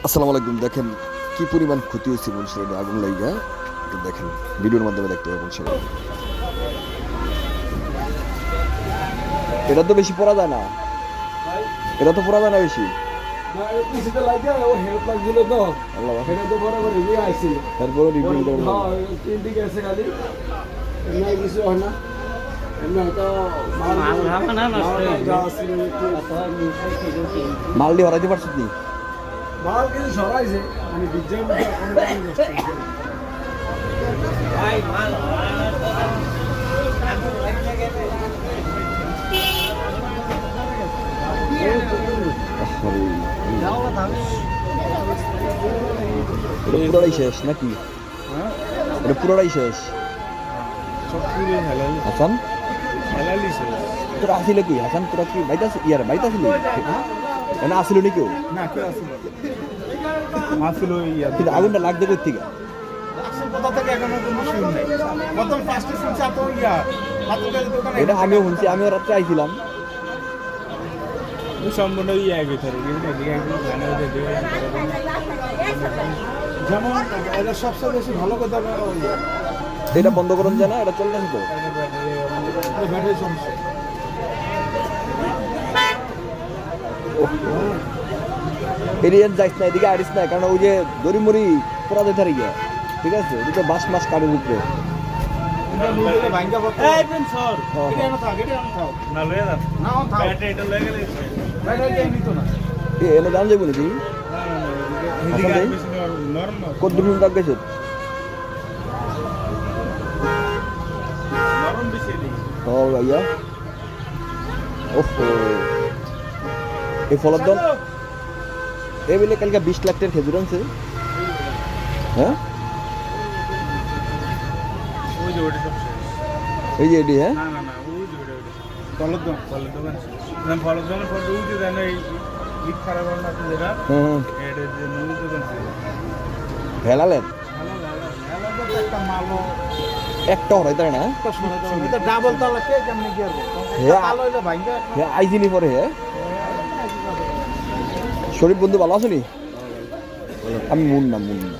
আসসালামু আলাইকুম দেখেন কি পরিমাণ ক্ষতি হয়েছে বলছিলেন আগুন একটু দেখেন ভিডিওর মাধ্যমে দেখতে পাবেন সবাই এটা তো বেশি পড়া যায় না এটা তো পড়া যায় না বেশি পিছিতে লাগে ও হেল্প লাগছিল তো আল্লাহ বাবা। সেটা তো বরাবর এগিয়ে আইছিল তারপরে রিপিট করেন তিনটি গেছে খালি এমনি কিছু না এমনি হয়তো মাল হবে না, নষ্ট যাবে। যা ছিল একটু মাল দিয়ে হরাইতে পারছিস মাল কিছু সরাইছে মানে বিজ্ঞান না। এটা পুরোটাই শেষ নাকি? এটা পুরোটাই শেষ? হেলালি। হাসান? তোরা আসিল কি? হাসান তোরা কি বাইতে ইয়ার বাইতে আসিলি? না আসিল নি কেউ না কেউ ইয়া কিন্তু আগুনটা দোকানে এটা আমিও শুনছি আমিও রাত্রে আইছিলাম সম্পূর্ণ ইয়া জানা যায় যেমন এটা সবচেয়ে বেশি ভালো কথা এটা বন্ধ করুন যায় না এটা চলতেছে তো? ব্যাটারি সমস্যা এরিয়ান যাইস না এদিকে আরিস না কারণ ওই যে দড়ি মরি পোড়া যেতে গিয়ে। ঠিক আছে? বাস মাস উপরে। সর হ্যাঁ, এটা না থাক এটা না থাক। না লয়ে যা। না on থাক। ব্যাটারি এটা লয়ে গেলে ব্যাটারি দিয়ে নিত না। এ এনে দাম নাকি না কত দূর দাগ গেছে? ওহো এই ফলের দল এই বলে কালকে বিশ লাখ টাকার খেজুর আনছে। হ্যাঁ? এই যে এটি হ্যাঁ? হ্যাঁ হেলালেন একটা হরাই তাই না ডাবল তালা কে কেমনে কি হ্যাঁ। হ্যাঁ আইজিনি পরে হ্যাঁ? শরীফ বন্ধু ভালো আছো নি? আমি মুন না মুন না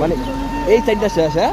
মানে এই চারটা শেষ হ্যাঁ?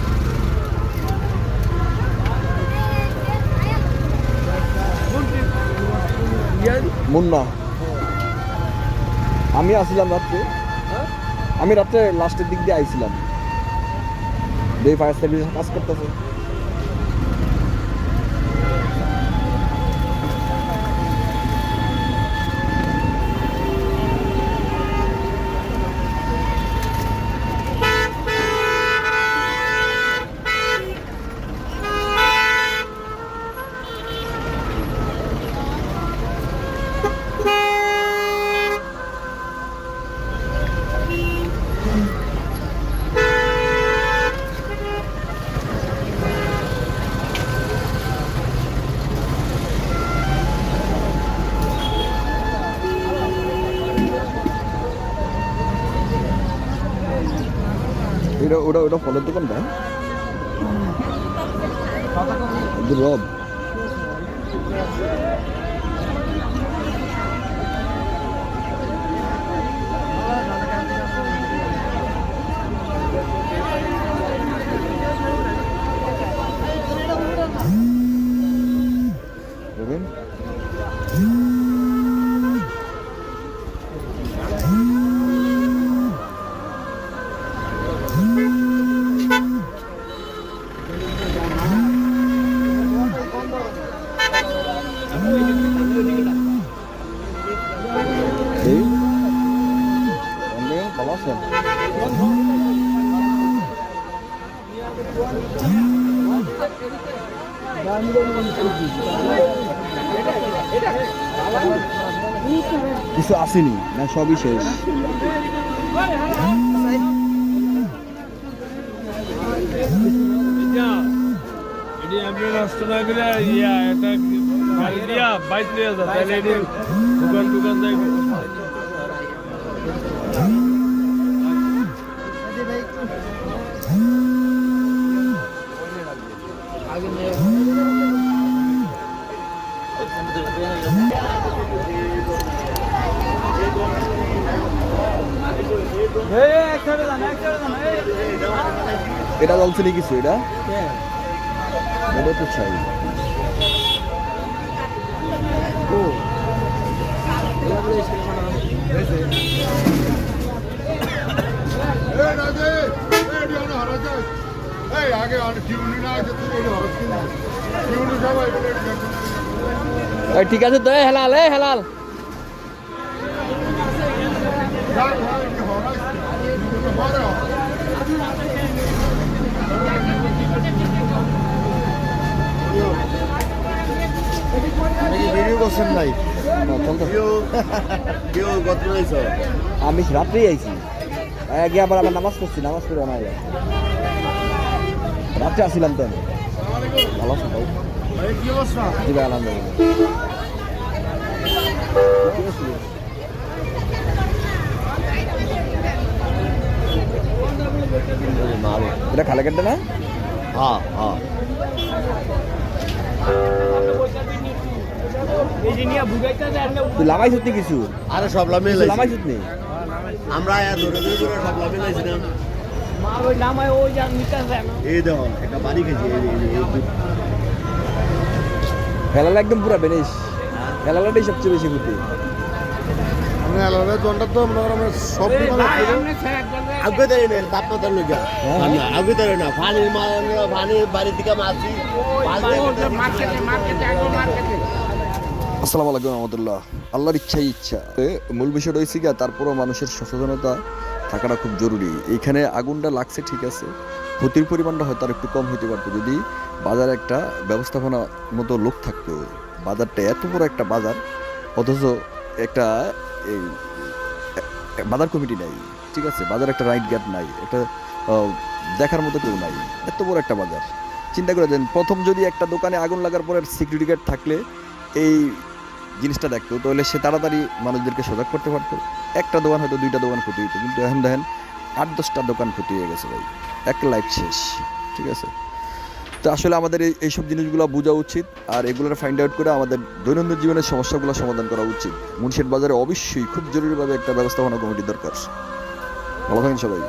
মুন্না। আমি আসছিলাম রাত্রে। আমি রাত্রে লাস্টের দিক দিয়ে আইছিলাম। এই ফায়ার সার্ভিস কাজ করতেছে। এটা ওটা ওটা ফলের দোকানটা এদের রব। কিছু আসেনি না সবই শেষ এটা নষ্ট না গেলে ইয়া এটা দিয়া বাইক নিয়ে যা তাহলে এটি দোকান দোকান যাই এটা চলছে নি কিছু এটা এটা তো চাই। ঠিক আছে। তো হেলাল এই হেলাল। আমি রাত্রেই আইছি। আগে আবার আবার নামাজ পড়ছি নামাজ পড়ে না রাত্রে আসছিলাম তো। ভালো আছেন ভাই? জি ভাই আলহামদুলিল্লাহ। এটা খালে কাটবে না? হ্যাঁ হ্যাঁ। তুই লামাই কিছু? আরে সব লামে কিছু লামাই আমরা সব লামে হেলালা একদম পুরা বেনিস। হেলালাটাই সবচেয়ে বেশি ক্ষতি। মনে আগে লোক হ্যাঁ। আগে দেয় না পানি পানি বাড়ি থেকে মাছি আসসালামু আলাইকুম রহমতুল্লাহ। আল্লাহর ইচ্ছাই ইচ্ছা। মূল বিষয়টা হয়েছে গিয়া তারপরও মানুষের সচেতনতা। থাকাটা খুব জরুরি। এইখানে আগুনটা লাগছে ঠিক আছে। ক্ষতির পরিমাণটা হয়তো আর একটু কম হইতে পারতো। যদি বাজারে একটা ব্যবস্থাপনা মতো লোক থাকতো, বাজারটা এত বড় একটা বাজার, অথচ একটা এই বাজার কমিটি নাই, ঠিক আছে? বাজার একটা রাইট গার্ড নাই, একটা দেখার মতো কেউ নাই, এত বড় একটা বাজার। চিন্তা করে দেন, প্রথম যদি একটা দোকানে আগুন লাগার পরে সিকিউরিটি গার্ড থাকলে, এই জিনিসটা দেখতো, তাহলে সে তাড়াতাড়ি মানুষদেরকে সজাগ করতে পারতো। একটা দোকান হয়তো দুইটা দোকান ক্ষতি হইতো, কিন্তু এখন দেখেন, আট দশটা দোকান ক্ষতি হয়ে গেছে ভাই। এক লাইফ শেষ, ঠিক আছে? তো আসলে আমাদের এই, এইসব জিনিসগুলো বোঝা উচিত, আর এগুলোর ফাইন্ড আউট করে আমাদের দৈনন্দিন জীবনের সমস্যাগুলো সমাধান করা উচিত। মুন্সির বাজারে অবশ্যই খুব জরুরিভাবে একটা ব্যবস্থাপনা কমিটি দরকার। ভালো থাকেন সবাই।